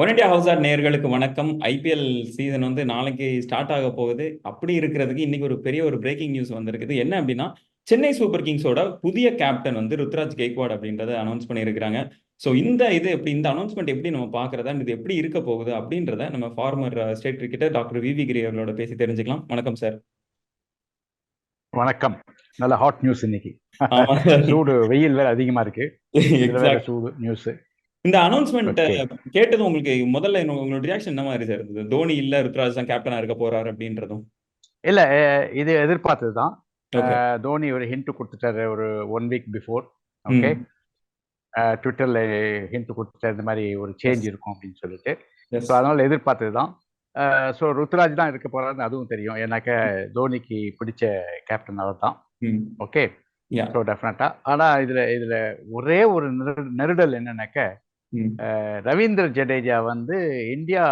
One India house or நேயர்களுக்கு வணக்கம். IPL season வந்து நாளைக்கு ஸ்டார்ட் ஆக போகுது. அப்படி இருக்கிறதுக்கு இன்னைக்கு ஒரு பெரிய ஒரு பிரேக்கிங் நியூஸ் வந்திருக்குது. என்ன அப்படின்னா சென்னை சூப்பர் கிங்ஸோட புதிய கேப்டன் வந்து ருத்ராஜ் கெய்க்வாட் அப்படின்றத அனௌன்ஸ் பண்ணியிருக்கிறாங்க. ஸோ இந்த இது எப்படி இந்த அனௌன்ஸ்மெண்ட் எப்படி நம்ம பார்க்கறதா இது எப்படி இருக்க போகுது அப்படின்றத நம்ம former state cricketer doctor V V Giri அவர்களோட பேசி தெரிஞ்சுக்கலாம். வணக்கம் சார் வணக்கம். நல்ல ஹாட் நியூஸ் இன்னைக்கு. சூடு வெயில் வேற அதிகமா இருக்கு. சூடு நியூஸ் இந்த அனௌன்ஸ்மெண்ட் ஓகே கேட்டதும் உங்களுக்கு முதல்ல உங்களோட ரியாக்ஷன் என்ன மாதிரி சார்? இருந்தது தோனி இல்ல ருத்ராஜ் தான் கேப்டனா இருக்க போறாரு அப்படின்றதும். இல்ல இது எதிர்பார்த்தது தான் ஒரு ஹிண்ட் கொடுத்துட்டாரு ஒரு ஒன் வீக் பிஃபோர் ஓகே ட்விட்டர்ல ஹிண்ட் கொடுத்துட்டாரு இந்த மாதிரி ஒரு சேஞ்ச் இருக்கும் அப்படின்னு சொல்லிட்டு. ஸோ அதனால எதிர்பார்த்தது தான் ஸோ ருத்ராஜ் தான் இருக்க போறாருன்னு அதுவும் தெரியும். ஏன்னாக்க தோனிக்கு பிடிச்ச கேப்டன் அவர் தான் ஓகே ஸோ டெஃபினட்டா ஆனா இதுல இதுல ஒரே ஒரு நெரு- நெருடல் என்னன்னாக்க ரவீந்திர ஜடேஜா வந்து இந்தியா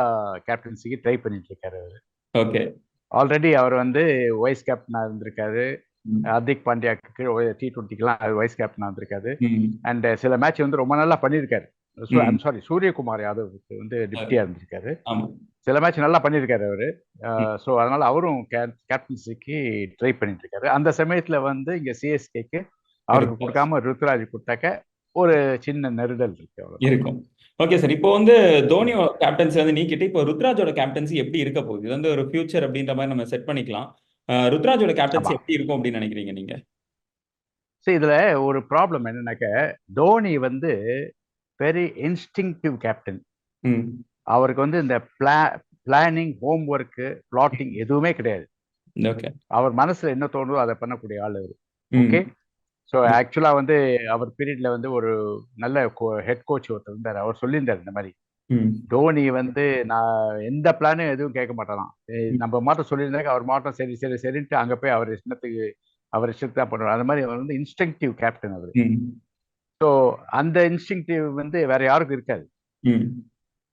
கேப்டன்சிக்கு ட்ரை பண்ணிட்டு இருக்காரு ஓகே. ஆல்ரெடி அவர் வந்து வைஸ் கேப்டனா இருந்திருக்காரு. ஹர்திக் பாண்டியாக்கு கீழே டி டுவெண்ட்டிக்கெல்லாம் வைஸ் கேப்டனா இருந்திருக்காரு. அண்ட் சில மேட்ச் வந்து ரொம்ப நல்லா பண்ணியிருக்காரு. சாரி சூரியகுமார் யாதவுக்கு வந்து டிப்டியா இருந்திருக்காரு. சில மேட்ச் நல்லா பண்ணியிருக்காரு அவரு. ஸோ அதனால அவரும் கேப்டன்சிக்கு ட்ரை பண்ணிட்டு இருக்காரு அந்த சமயத்துல வந்து இங்க சிஎஸ்கேக்கு அவருக்கு கொடுக்காம ருத்ராஜ் கொடுத்தாக்க ஒரு சின்ன நெருடல் இருக்கு இருக்கும். ஓகே சார் இப்போ வந்து தோனியோட கேப்டன்சி வந்து நீக்கிட்டு இப்போ ருத்ராஜோட கேப்டன்சி எப்படி இருக்க போகுது? இது வந்து ஒரு ஃபியூச்சர் அப்படின்ற மாதிரி நம்ம செட் பண்ணிக்கலாம். ருத்ராஜோட கேப்டன்சி எப்படி இருக்கும் அப்படின்னு நினைக்கிறீங்க நீங்க? சரி இதுல ஒரு ப்ராப்ளம் என்னன்னாக்க தோனி வந்து வெரி இன்ஸ்டிங்டிவ் கேப்டன் அவருக்கு வந்து இந்த pla planning home work plotting எதுவுமே கிடையாது. ஓகே அவர் மனசுல என்ன தோணுதோ அதை பண்ணக்கூடிய ஆள் அவர். ஓகே ஸோ ம் ஆக்சுவலா வந்து அவர் பீரியட்ல வந்து ஒரு நல்ல ஹெட் கோச் ஒருத்தர் இருந்தார். அவர் சொல்லியிருந்தார் இந்த மாதிரி. தோனி வந்து நான் எந்த பிளானும் எதுவும் கேட்க மாட்டாராம். நம்ம மாட்டம் சொல்லியிருந்தாக்க அவர் மாட்டம் சரி சரி சரின்ட்டு அங்க போய் அவர் இஷ்டத்துக்கு அவர் இஷ்டத்துக்கு தான் பண்ணுவார். அந்த மாதிரி அவர் வந்து இன்ஸ்டிங்டிவ் கேப்டன் அவர். ஸோ அந்த இன்ஸ்டிங்டிவ் வந்து வேற யாருக்கும் இருக்காது.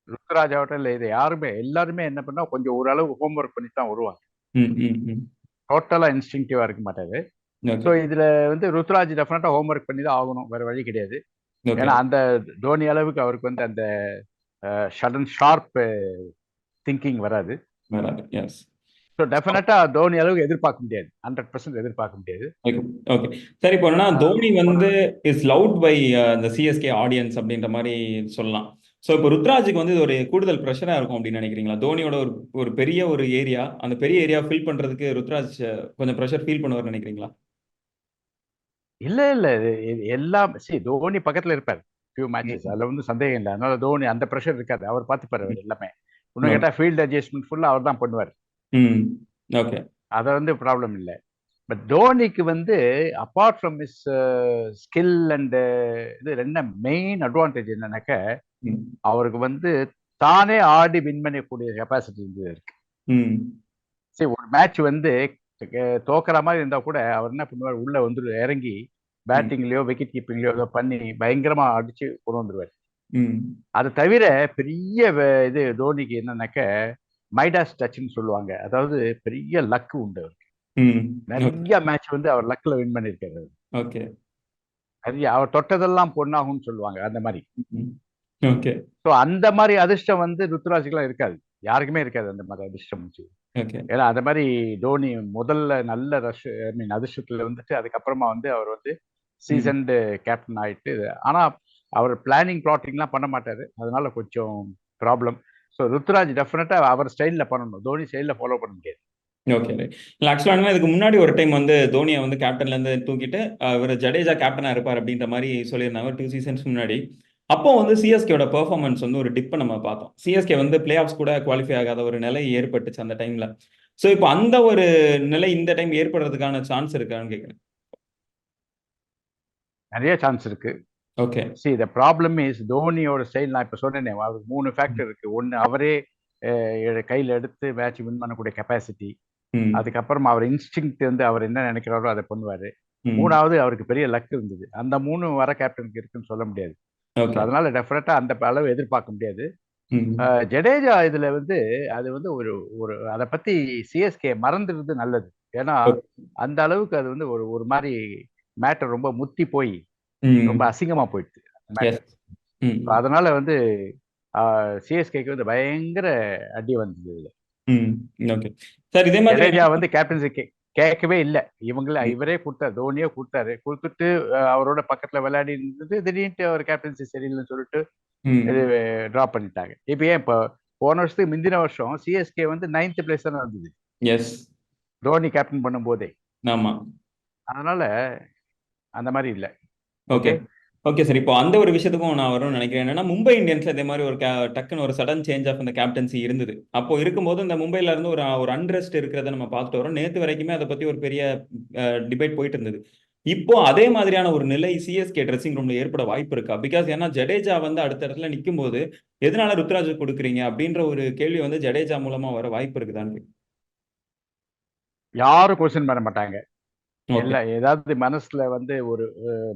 ருத்ராஜ் ஆகட்டும் இல்லை இது யாருமே எல்லாருமே என்ன பண்ணா கொஞ்சம் ஓரளவு ஹோம்ஒர்க் பண்ணி தான் வருவாங்க. ம் ம் ம். டோட்டலா இன்ஸ்டிங்டிவா இருக்க மாட்டாரு. ஸோ இதுல வந்து ருத்ராஜ் டெஃபினட்டா ஹோம்ஒர்க் பண்ணி தான் ஆகணும். வேற வழி கிடையாது. ஏன்னா அந்த தோனி அளவுக்கு அவருக்கு வந்து அந்த ஷடன் ஷார்ப் திங்கிங் வராது. ஸோ டெஃபினட்டா தோனி அளவுக்கு எதிர்பார்க்க முடியாது. ஹண்ட்ரட் பர்சன்ட் எதிர்பார்க்க முடியாது. ஓகே சரி இப்போ என்னன்னா தோனி வந்து இஸ் லவ்ட் பை இந்த சிஎஸ்கே ஆடியன்ஸ் அப்படின்ற மாதிரி சொல்லலாம். ஸோ இப்போ ருத்ராஜுக்கு வந்து இது ஒரு கூடுதல் ப்ரெஷராக இருக்கும் அப்படின்னு நினைக்கிறீங்களா? தோனியோட ஒரு ஒரு பெரிய ஒரு ஏரியா அந்த பெரிய ஏரியா ஃபில் பண்றதுக்கு ருத்ராஜ் கொஞ்சம் ப்ரெஷர் ஃபீல் பண்ணுவார்னு நினைக்கிறீங்களா? இல்ல இல்ல. எல்லாம் சரி தோனி பக்கத்துல இருப்பார். ஃபியூ மேட்சஸ் அதுல வந்து சந்தேகம் இல்லை. அதனால தோனி அந்த ப்ரெஷர் இருக்காது. அவர் பார்த்துப்பாரு அவர் எல்லாமே. இன்னும் கேட்டா ஃபீல்ட் அட்ஜஸ்ட்மெண்ட் ஃபுல்லா அவர் தான் பண்ணுவார். ஓகே. அதை வந்து ப்ராப்ளம் இல்லை. பட் தோனிக்கு வந்து apart from is skill and இது என்ன மெயின் அட்வான்டேஜ் என்னன்னாக்க அவருக்கு வந்து தானே ஆடி வின் பண்ணக்கூடிய கெப்பாசிட்டி வந்து இருக்கு. சரி ஒரு மேட்ச் வந்து தோக்குற மாதிரி இருந்தா கூட அவர் என்ன பண்ணுவார்? உள்ள வந்து இறங்கி பேட்டிங்லயோ விக்கெட் கீப்பிங்லயோ ஏதோ பண்ணி பயங்கரமா அடிச்சு கொண்டு வந்துருவார். ம். அது தவிர பெரிய இது தோனிக்கு என்னன்னாக்க மைடாஸ் டச்னு சொல்லுவாங்க. அதாவது பெரிய லக் உண்டு அவருக்கு. நிறைய மேட்ச் வந்து அவர் லக்ல வின் பண்ணியிருக்காரு. ஓகே. நிறைய அவர் தொட்டதெல்லாம் பொண்ணாகும்னு சொல்லுவாங்க அந்த மாதிரி. ஓகே. ஸோ அந்த மாதிரி அதிர்ஷ்டம் வந்து ருத்ராஜுக்கெல்லாம் இருக்காது. யாருக்குமே இருக்காது அந்த மாதிரி அதிர்ஷ்டம் ஏன்னா அந்த மாதிரி தோனி முதல்ல நல்ல ரஷ் ஐ மீன் அதிர்ஷ்டத்துல வந்துட்டு அதுக்கப்புறமா வந்து அவர் வந்து சீசன்டு கேப்டன் ஆயிட்டு ஆனா அவர் பிளானிங் பிளாட்டிங்லாம் பண்ண மாட்டாரு. அதனால கொஞ்சம் ப்ராப்ளம் ஸோ ருத்ராஜ் டெஃபினட்டா அவர் ஸ்டைலில் பண்ணணும். தோனி ஸ்டைலில் ஃபாலோ பண்ண முடியாது. ஓகே இல்லை ஆக்சுவலாக இதுக்கு முன்னாடி ஒரு டைம் வந்து தோனியை வந்து இருந்து தூக்கிட்டு இவர் ஜடேஜா கேப்டனா இருப்பார் அப்படின்ற மாதிரி சொல்லியிருந்தாங்க. டூ சீசன்ஸ் முன்னாடி. அப்போ வந்து சிஎஸ்கேவோட பெர்ஃபார்மன்ஸ் வந்து ஒரு டிப்பை நம்ம பார்த்தோம். சிஎஸ்கே வந்து பிளே ஆஃப்ஸ் கூட குவாலிஃபை ஆகாத ஒரு நிலை ஏற்பட்டுச்சு அந்த டைம்ல ஸோ இப்போ அந்த ஒரு நிலை இந்த டைம் ஏற்படுறதுக்கான சான்ஸ் இருக்கான்னு கேட்குறேன் நிறைய சான்ஸ் இருக்கு. Okay see the problem is தோனியோட style நான் இப்போ சொன்னேனே அவருக்கு மூணு ஃபேக்டர் இருக்கு. ஒன்று அவரே கையில எடுத்து மேட்ச் வின் பண்ணக்கூடிய கெப்பாசிட்டி அதுக்கப்புறம் அவர் இன்ஸ்டிங் வந்து அவர் என்ன நினைக்கிறாரோ அதை பண்ணுவாரு. மூணாவது அவருக்கு பெரிய லக் இருந்தது. அந்த மூணு வர கேப்டனுக்கு இருக்குன்னு சொல்ல முடியாது. அதனால டெஃபினட்டா அந்த அளவு எதிர்பார்க்க முடியாது. ஜடேஜா இதுல வந்து அது வந்து ஒரு ஒரு அதை பத்தி சிஎஸ்கே மறந்துடுறது நல்லது. ஏன்னா அந்த அளவுக்கு அது வந்து ஒரு ஒரு மாதிரி மேட்டர் ரொம்ப முத்தி போய் ரொம்ப அசிங்கமா போயிடுச்சு அதனால வந்து சிஎஸ்கேக்கு வந்து பயங்கர அடி வந்தது இதுல. சார் இதே மாதிரி ஜடேஜா வந்து கேப்டன்சி கேட்கவே இல்லை. இவங்கள. இவரே கொடுத்தாரு தோனியே கொடுத்தாரு கொடுத்துட்டு அவரோட பக்கத்துல விளையாடி இருந்தது. திடீர்னு அவர் கேப்டன்சி சரியில்லைன்னு சொல்லிட்டு ட்ராப் பண்ணிட்டாங்க. இப்போ ஏன் இப்போ போன வருஷத்துக்கு முந்தின வருஷம் சிஎஸ்கே வந்து நைன்த் பிளேஸ் தானே வந்தது எஸ் தோனி கேப்டன் பண்ணும்போதே ஆமா. அதனால அந்த மாதிரி இல்லை. ஓகே ஓகே சார் இப்போ அந்த ஒரு விஷயத்துக்கும் நான் வரும்னு நினைக்கிறேன். என்னன்னா மும்பை இந்தியன்ஸ்ல இதே மாதிரி ஒரு டக்குன்னு ஒரு சடன் சேஞ்ச் ஆஃப் அந்த கேப்டன்சி இருந்தது. அப்போ இருக்கும்போது இந்த மும்பைல இருந்து ஒரு ஒரு அன்ரெஸ்ட் இருக்கிறத நம்ம பார்த்துட்டு வரோம். நேத்து வரைக்குமே அதை பத்தி ஒரு பெரிய டிபேட் போயிட்டு இருந்தது. இப்போ அதே மாதிரியான ஒரு நிலை சிஎஸ்கே ட்ரெஸ்ஸிங் ரூம்ல ஏற்பட வாய்ப்பு இருக்கா? பிகாஸ் ஏன்னா ஜடேஜா வந்து அடுத்த இடத்துல நிற்கும் போது எதனால ருத்ராஜ் கொடுக்குறீங்க? அப்படின்ற ஒரு கேள்வி வந்து ஜடேஜா மூலமா வர வாய்ப்பு இருக்குதான்னு யாரும் கொஸ்டின் பண்ண மாட்டாங்க. இல்ல ஏதாவது மனசுல வந்து ஒரு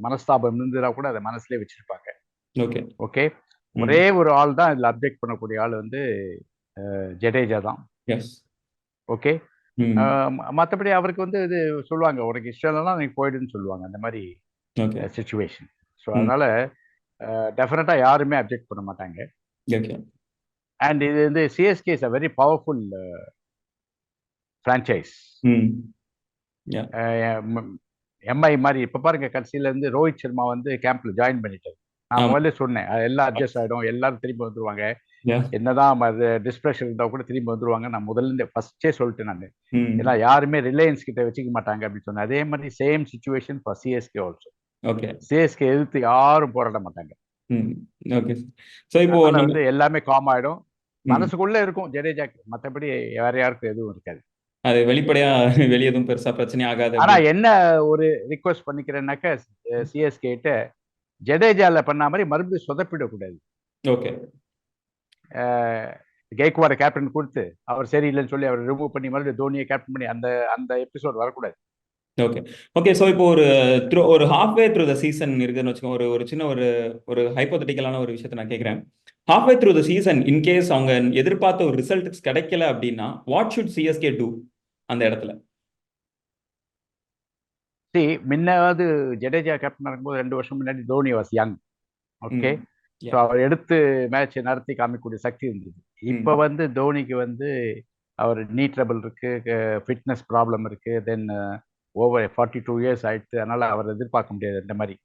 மனஸ்தாபம் இருந்ததா கூட அதை மனசுலயே வச்சிருப்பாங்க. ஓகே. ஓகே? ஒரே ஒரு ஆள் தான் இதுல அப்டேட் பண்ணக்கூடிய ஆள் வந்து ஜடேஜா தான். Yes okay? மற்றபடி அவருக்கு வந்து இது சொல்லுவாங்க உனக்கு இஷ்டம் இல்லைன்னா நீ போயிடுன்னு சொல்லுவாங்க அந்த மாதிரி சுச்சுவேஷன் ஸோ. அதனால டெஃபினட்டா யாருமே அப்டேட் பண்ண மாட்டாங்க. அண்ட் இது வந்து CSK is a very powerful franchise MI மாதிரி இப்போ பாருங்க கடைசியில இருந்து ரோஹித் சர்மா வந்து கேம்ப்ல ஜாயின் பண்ணிட்டாரு. நான். முதல்ல சொன்னேன் அது எல்லாம் அட்ஜஸ்ட் ஆயிடும் எல்லாரும் திரும்பி வந்துருவாங்க. என்னதான் டிஸ்பிரஷன் இருந்தா கூட திரும்பி வந்துருவாங்க. நான் முதல்ல இருந்து ஃபர்ஸ்டே சொல்லிட்டேன் நான். ஏன்னா யாருமே ரிலையன்ஸ் கிட்ட வச்சுக்க மாட்டாங்க அப்படின்னு சொன்னேன். அதே மாதிரி same situation for CSK also okay CSK எதிர்த்து யாரும் போராட மாட்டாங்க. ம் ஓகே ஸோ இப்போ அதனால நீங்க வந்து எல்லாமே காம் ஆயிடும். மனசுக்குள்ள இருக்கும் ஜடேஜாக்கு மற்றபடி வேற யாருக்கும் எதுவும் இருக்காது. அது வெளிப்படையா வெளிய எதுவும் பெருசா பிரச்சனை ஆகாது ஆனா. என்ன ஒரு ரிக்வஸ்ட் பண்ணிக்கிறேன்னாக்கா சிஎஸ்கே கிட்ட ஜடேஜால பண்ண மாதிரி மறுபடியும் சொதப்பிடக்கூடாது. ஓகே. கெய்க்வாட கேப்டன் கொடுத்து அவர் சரியில்லைன்னு சொல்லி அவர் ரிமூவ் பண்ணி மறுபடியும் தோனியை கேப்டன் பண்ணி அந்த அந்த எபிசோட் வரக்கூடாது. ஓகே. ஓகே ஸோ இப்போ ஒரு த்ரூ ஒரு halfway த்ரூ த சீசன் இருக்குதுன்னு வச்சுக்கோங்க. ஒரு ஒரு சின்ன ஒரு ஒரு ஹைப்போதட்டிக்கலான ஒரு விஷயத்தை நான் கேட்குறேன். Halfway through the season in case அவங்க எதிர்பார்த்த ஒரு ரிசல்ட் கிடைக்கல அப்படின்னா வாட் ஷுட் சிஎஸ்கே டூ அந்த இடத்துல? சி முன்னாவது ஜடேஜா கேப்டன் இருக்கும்போது ரெண்டு வருஷம் முன்னாடி Dhoni was young okay. So அவர் எடுத்து மேட்ச் நடத்தி காமிக்கக்கூடிய சக்தி இருந்தது. இப்போ வந்து தோனிக்கு வந்து அவர் நீ ட்ரபிள் இருக்கு ஃபிட்னஸ் ப்ராப்ளம் இருக்கு then over forty two years ஆயிடுச்சு அதனால அவர் எதிர்பார்க்க முடியாது இந்த மாதிரி.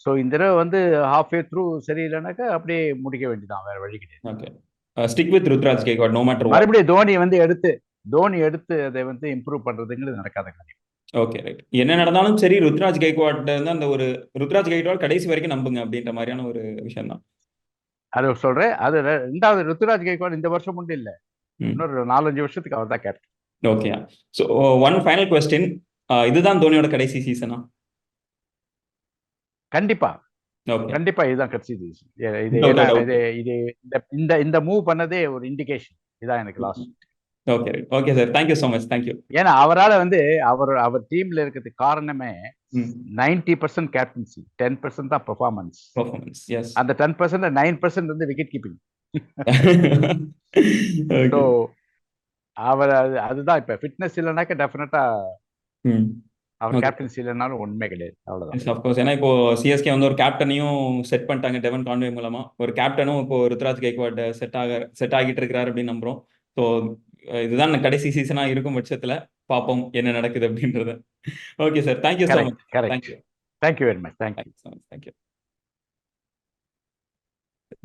ஸோ இந்த தடவை வந்து ஹாஃப் வே த்ரூ சரியில்லைனாக்கா அப்படியே முடிக்க வேண்டியதான் வேற வழி கிடையாது. Okay stick with Ruturaj Gaikwad no matter மறுபடியும் தோனி வந்து எடுத்து தோனி எடுத்து அதை வந்து இம்ப்ரூவ் பண்றதுங்கிறது நடக்காத காரியம். ஓகே ரைட் என்ன நடந்தாலும் சரி ருத்ராஜ் கைக்வாட் வந்து அந்த ஒரு ருத்ராஜ் கைக்வாட் கடைசி வரைக்கும் நம்புங்க அப்படின்ற மாதிரியான ஒரு விஷயம் தான் அது சொல்றேன் அது ரெண்டாவது ருத்துராஜ் கைக்வாட் இந்த வருஷம் மட்டும் இல்ல. இன்னொரு நாலஞ்சு வருஷத்துக்கு அவர் தான் captain okay so one final question இதுதான் தோனியோட கடைசி சீசனா கண்டிப்பா. கண்டிப்பா இதுதான் கடைசி. இது இது இந்த- இந்த மூவ் பண்ணதே ஒரு இண்டிகேஷன் இதான் எனக்கு last okay okay sir thank you so much thank you ஏன்னா அவரால வந்து அவர் அவர் டீம்ல இருக்கிறதுக்கு காரணமே ninety percent captaincy ten percent தான் பெர்ஃபார்மன்ஸ் பர்ஃபார்மன்ஸ் அந்த டென் பர்சன்ட் நைன் பர்சன்ட் வந்து விக்கெட் கீப்பிங் ஸோ அவர் அது அதுதான் இப்ப ஃபிட்னஸ் இல்லைனாக்க டெஃபினட்டா அவர். கேப்டன்சி இல்லைனாலும் ஒண்ணுமே கிடையாது. அவ்வளவுதான். அஃப்கோர்ஸ் ஏன்னா இப்போ சிஎஸ்கே வந்து ஒரு கேப்டனையும் செட் பண்ணிட்டாங்க டெவன் கான்வே மூலமா. ஒரு கேப்டனும் இப்போ ருத்ராஜ் கைக்வாட் செட் ஆக செட் ஆகிட்டு இருக்கிறாரு அப்படின்னு நம்புறோம். ஸோ இதுதான் கடைசி சீசனா இருக்கும் பட்சத்துல பார்ப்போம் என்ன நடக்குது அப்படின்றத. Okay sir thank you so much thank you thank you very much thank you thank you